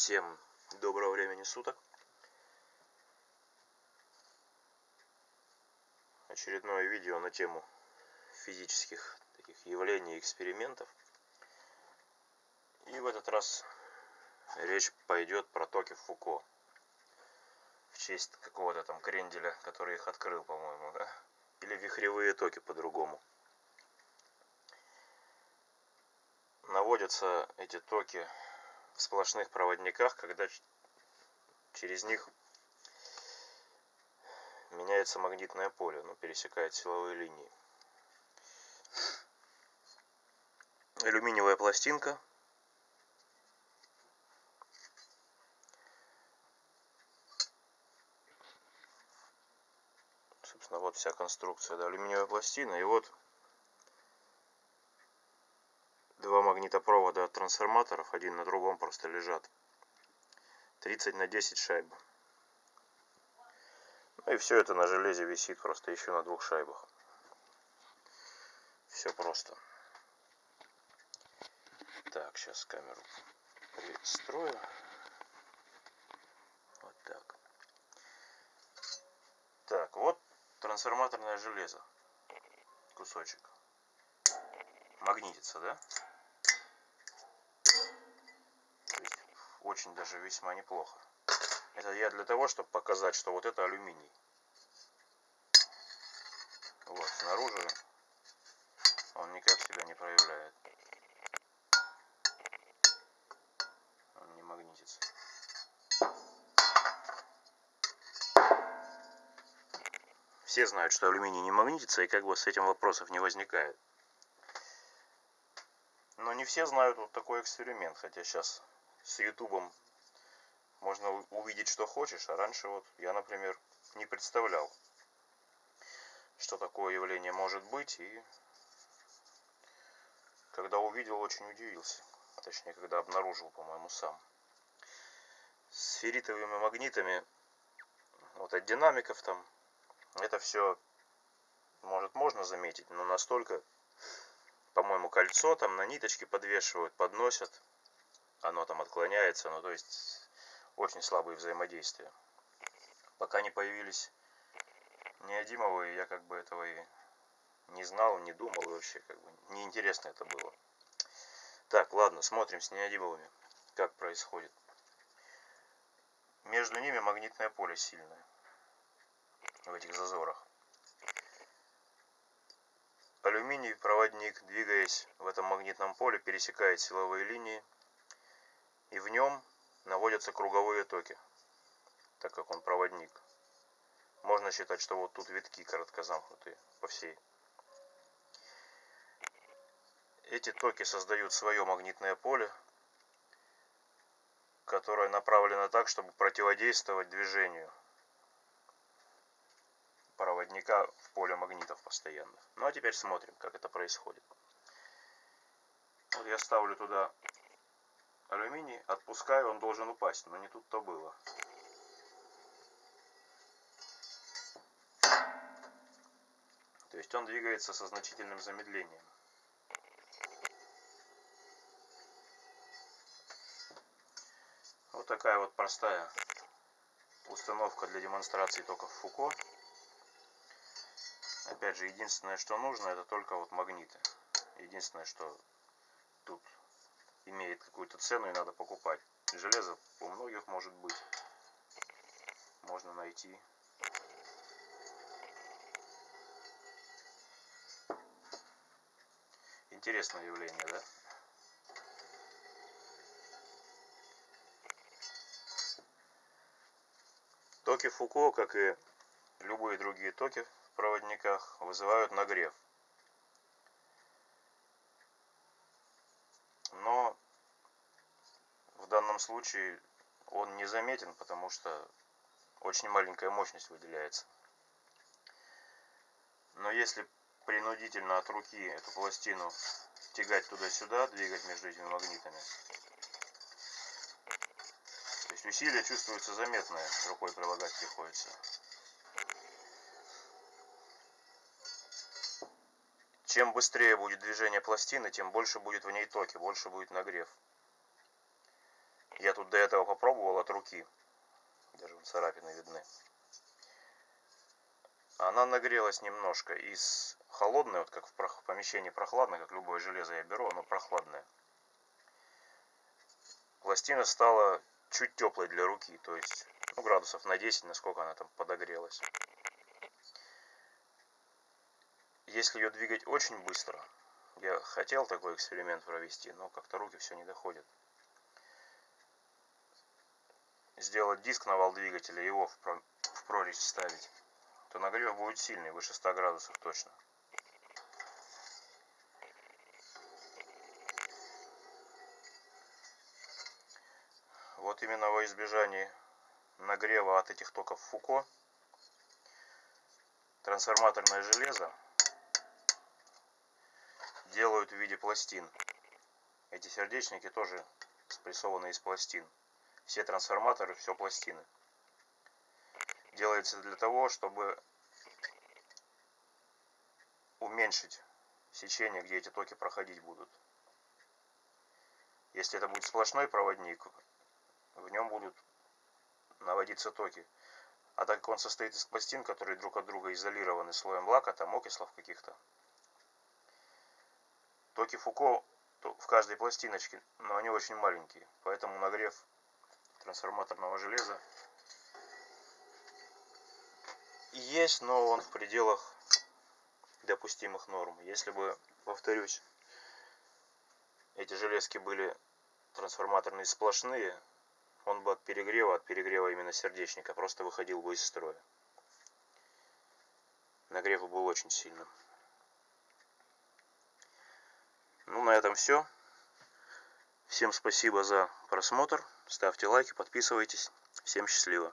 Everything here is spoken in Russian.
Всем доброго времени суток. Очередное видео на тему физических таких явлений и экспериментов. И в этот раз речь пойдет про токи Фуко. В честь какого-то там кренделя, который их открыл, по-моему, да? Или вихревые токи по-другому. Наводятся эти токи в сплошных проводниках, когда через них меняется магнитное поле, ну, пересекает силовые линии. Алюминиевая пластинка. Собственно, вот вся конструкция, да, алюминиевая пластина. И вот два магнитопровода от трансформаторов один на другом просто лежат. 30 на 10 шайб. Ну и все это на железе висит просто еще на двух шайбах. Все просто. Так сейчас камеру пристрою. Вот так. Так вот трансформаторное железо кусочек. Магнитится да очень даже весьма неплохо. Это я для того, чтобы показать, что вот это алюминий. Вот, снаружи он никак себя не проявляет. Он не магнитится. Все знают, что алюминий не магнитится, и как бы с этим вопросов не возникает. Но не все знают вот такой эксперимент, хотя сейчас с ютубом. Можно увидеть что хочешь. А раньше вот я например не представлял что такое явление может быть. И когда увидел очень удивился. Точнее когда обнаружил по-моему сам. С ферритовыми магнитами вот от динамиков там это все может можно заметить но настолько по-моему кольцо там на ниточке подвешивают подносят оно там отклоняется, ну то есть очень слабые взаимодействия. Пока не появились неодимовые, я как бы этого и не знал, не думал, и вообще как бы неинтересно это было. Так, ладно, смотрим с неодимовыми, как происходит. Между ними магнитное поле сильное в этих зазорах. Алюминий проводник, двигаясь в этом магнитном поле, пересекает силовые линии и в нем наводятся круговые токи, так как он проводник. Можно считать, что вот тут витки короткозамкнутые по всей. Эти токи создают свое магнитное поле, которое направлено так, чтобы противодействовать движению проводника в поле магнитов постоянно. Ну а теперь смотрим, как это происходит. Вот я ставлю туда алюминий отпускаю он должен упасть но не тут то было. То есть он двигается со значительным замедлением. Вот такая вот простая установка для демонстрации токов фуко. Опять же единственное что нужно это только вот магниты. Единственное что имеет какую-то цену и надо покупать. Железо у многих может быть. Можно найти. Интересное явление, да? Токи Фуко, как и любые другие токи в проводниках, вызывают нагрев. Случае он незаметен, потому что очень маленькая мощность выделяется. Но если принудительно от руки эту пластину тягать туда-сюда, двигать между этими магнитами, то есть усилие чувствуется заметное, рукой прилагать приходится. Чем быстрее будет движение пластины, тем больше будет в ней токи, больше будет нагрев. Я тут до этого попробовал от руки. Даже царапины видны. Она нагрелась немножко. Из холодной, вот как в помещении прохладно, как любое железо я беру, оно прохладное. Пластина стала чуть теплой для руки, то есть ну, градусов на 10, насколько она там подогрелась. Если ее двигать очень быстро, я хотел такой эксперимент провести, но как-то руки все не доходят. Сделать диск на вал двигателя, его в прорезь ставить, то нагрев будет сильный, выше 100 градусов точно. Вот именно во избежание нагрева от этих токов Фуко трансформаторное железо делают в виде пластин. Эти сердечники тоже спрессованы из пластин. Все трансформаторы, все пластины. Делается для того, чтобы уменьшить сечение, где эти токи проходить будут. Если это будет сплошной проводник, в нем будут наводиться токи. А так как он состоит из пластин, которые друг от друга изолированы слоем лака, там окислов каких-то, токи Фуко в каждой пластиночке, но они очень маленькие. Поэтому нагрев трансформаторного железа есть, но он в пределах допустимых норм. Если бы, повторюсь, эти железки были трансформаторные сплошные, он бы от перегрева, от перегрева именно сердечника, просто выходил бы из строя. Нагрев был очень сильным. Ну, на этом все. Всем спасибо за просмотр. Ставьте лайки, подписывайтесь. Всем счастливо.